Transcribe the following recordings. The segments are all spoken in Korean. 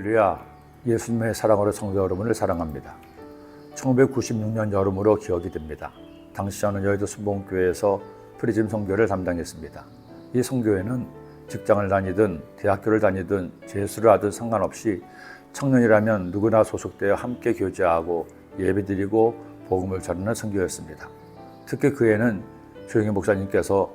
할렐루야. 예수님의 사랑으로 성도 여러분을 사랑합니다. 1996년 여름으로 기억이 됩니다. 당시 저는 여의도 순복음교회에서 프리즘 선교를 담당했습니다. 이 선교회는 직장을 다니든 대학교를 다니든 재수를 하든 상관없이 청년이라면 누구나 소속되어 함께 교제하고 예배드리고 복음을 전하는 선교였습니다. 특히 그 해는 조영희 목사님께서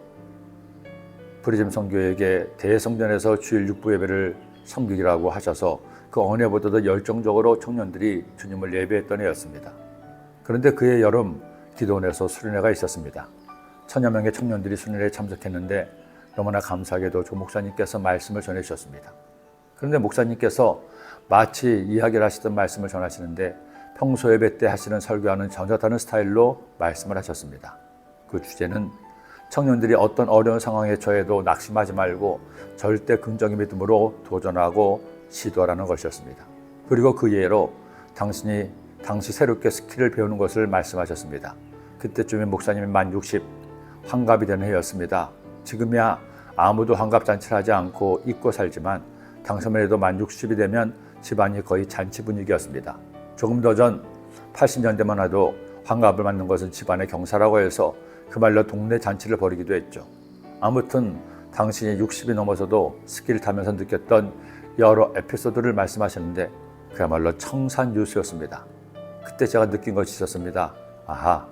프리즘 선교에게 대성전에서 주일 육부 예배를 섬기기라고 하셔서 그 언해보다도 열정적으로 청년들이 주님을 예배했던 해였습니다. 그런데 그해 여름 기도원에서 수련회가 있었습니다. 천여 명의 청년들이 수련회에 참석했는데 너무나 감사하게도 조 목사님께서 말씀을 전해주셨습니다. 그런데 목사님께서 마치 이야기를 하시던 말씀을 전하시는데 평소 예배 때 하시는 설교와는 전혀 다른 스타일로 말씀을 하셨습니다. 그 주제는 청년들이 어떤 어려운 상황에 처해도 낙심하지 말고 절대 긍정의 믿음으로 도전하고 시도하라는 것이었습니다. 그리고 그 예로 당신이 당시 새롭게 스킬을 배우는 것을 말씀하셨습니다. 그때쯤에 목사님이 만 60, 환갑이 되는 해였습니다. 지금이야 아무도 환갑 잔치를 하지 않고 잊고 살지만 당시만 해도 만 60이 되면 집안이 거의 잔치 분위기였습니다. 조금 더 전 80년대만 해도 환갑을 맞는 것은 집안의 경사라고 해서 그 말로 동네 잔치를 벌이기도 했죠. 아무튼 당신이 60이 넘어서도 스키를 타면서 느꼈던 여러 에피소드를 말씀하셨는데 그야말로 청산유수였습니다. 그때 제가 느낀 것이 있었습니다. 아하,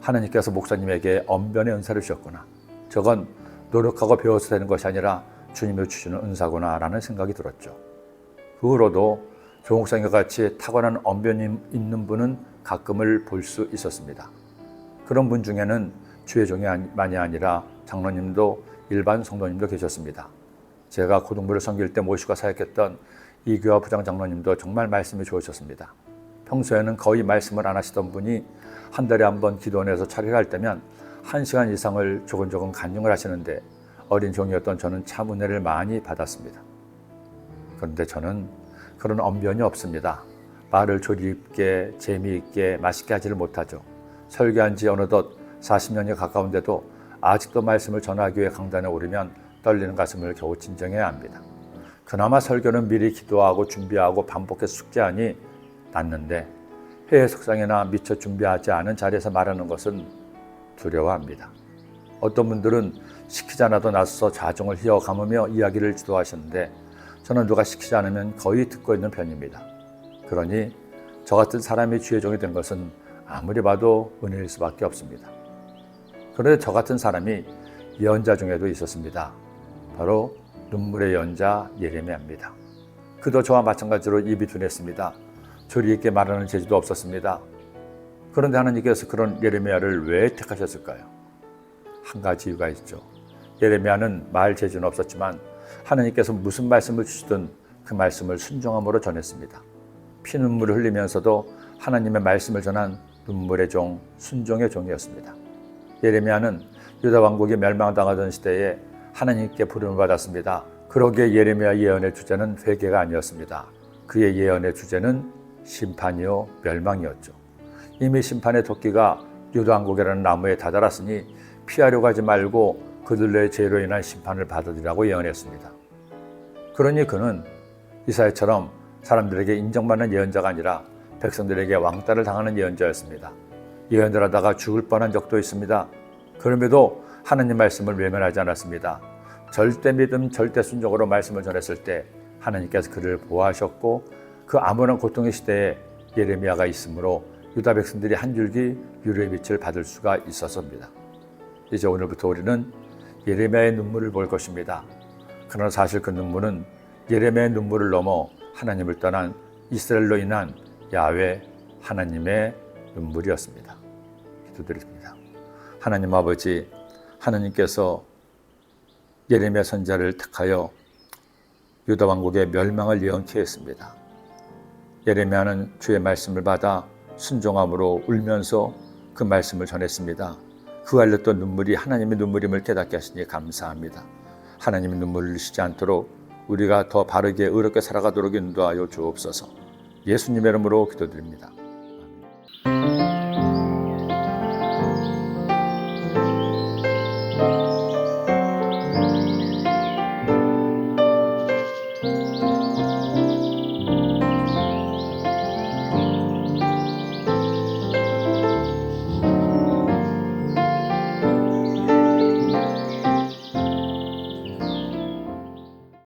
하나님께서 목사님에게 언변의 은사를 주셨구나. 저건 노력하고 배워서 되는 것이 아니라 주님이 주시는 은사구나 라는 생각이 들었죠. 그 후로도 조 목사님과 같이 타고난 언변이 있는 분은 가끔을 볼 수 있었습니다. 그런 분 중에는 주의 종이만이 아니라 장로님도 일반 성도님도 계셨습니다. 제가 고등부를 섬길 때 모시고 사역했던 이교화 부장 장로님도 정말 말씀이 좋으셨습니다. 평소에는 거의 말씀을 안 하시던 분이 한 달에 한 번 기도원에서 차례를 할 때면 한 시간 이상을 조근조근 간증을 하시는데 어린 종이었던 저는 참 은혜를 많이 받았습니다. 그런데 저는 그런 언변이 없습니다. 말을 조리 있게 재미있게 맛있게 하지를 못하죠. 설교한 지 어느덧 40년이 가까운데도 아직도 말씀을 전하기 위해 강단에 오르면 떨리는 가슴을 겨우 진정해야 합니다. 그나마 설교는 미리 기도하고 준비하고 반복해서 숙제하니 낫는데 해외 석상이나 미처 준비하지 않은 자리에서 말하는 것은 두려워합니다. 어떤 분들은 시키지 않아도 나서서 자정을 휘어 감으며 이야기를 주도하셨는데 저는 누가 시키지 않으면 거의 듣고 있는 편입니다. 그러니 저 같은 사람이 주의 종이 된 것은 아무리 봐도 은혜일 수밖에 없습니다. 그런데 저 같은 사람이 예언자 중에도 있었습니다. 바로 눈물의 예언자 예레미야입니다. 그도 저와 마찬가지로 입이 둔했습니다. 조리 있게 말하는 재주도 없었습니다. 그런데 하나님께서 그런 예레미야를 왜 택하셨을까요? 한 가지 이유가 있죠. 예레미야는 말 재주는 없었지만 하나님께서 무슨 말씀을 주시든 그 말씀을 순종함으로 전했습니다. 피눈물을 흘리면서도 하나님의 말씀을 전한 눈물의 종, 순종의 종이었습니다. 예레미야는 유다 왕국이 멸망당하던 시대에 하나님께 부름을 받았습니다. 그러기에 예레미야 예언의 주제는 회개가 아니었습니다. 그의 예언의 주제는 심판이요 멸망이었죠. 이미 심판의 도끼가 유다 왕국이라는 나무에 다다랐으니 피하려고 하지 말고 그들의 죄로 인한 심판을 받으리라고 예언했습니다. 그러니 그는 이사야처럼 사람들에게 인정받는 예언자가 아니라 백성들에게 왕따를 당하는 예언자였습니다. 예언을 하다가 죽을 뻔한 적도 있습니다. 그럼에도 하나님 말씀을 외면하지 않았습니다. 절대 믿음, 절대 순종으로 말씀을 전했을 때 하나님께서 그를 보호하셨고 그 아무런 고통의 시대에 예레미야가 있으므로 유다 백성들이 한 줄기 유리의 빛을 받을 수가 있었습니다. 이제 오늘부터 우리는 예레미야의 눈물을 볼 것입니다. 그러나 사실 그 눈물은 예레미야의 눈물을 넘어 하나님을 떠난 이스라엘로 인한 야외 하나님의 눈물이었습니다. 기도드립니다. 하나님 아버지, 하나님께서 예레미야 선자를 택하여 유다 왕국의 멸망을 예언케 했습니다. 예레미야는 주의 말씀을 받아 순종함으로 울면서 그 말씀을 전했습니다. 그 흘렸던 눈물이 하나님의 눈물임을 깨닫게 하시니 감사합니다. 하나님의 눈물을 흘리시지 않도록 우리가 더 바르게 의롭게 살아가도록 인도하여 주옵소서. 예수님의 이름으로 기도드립니다.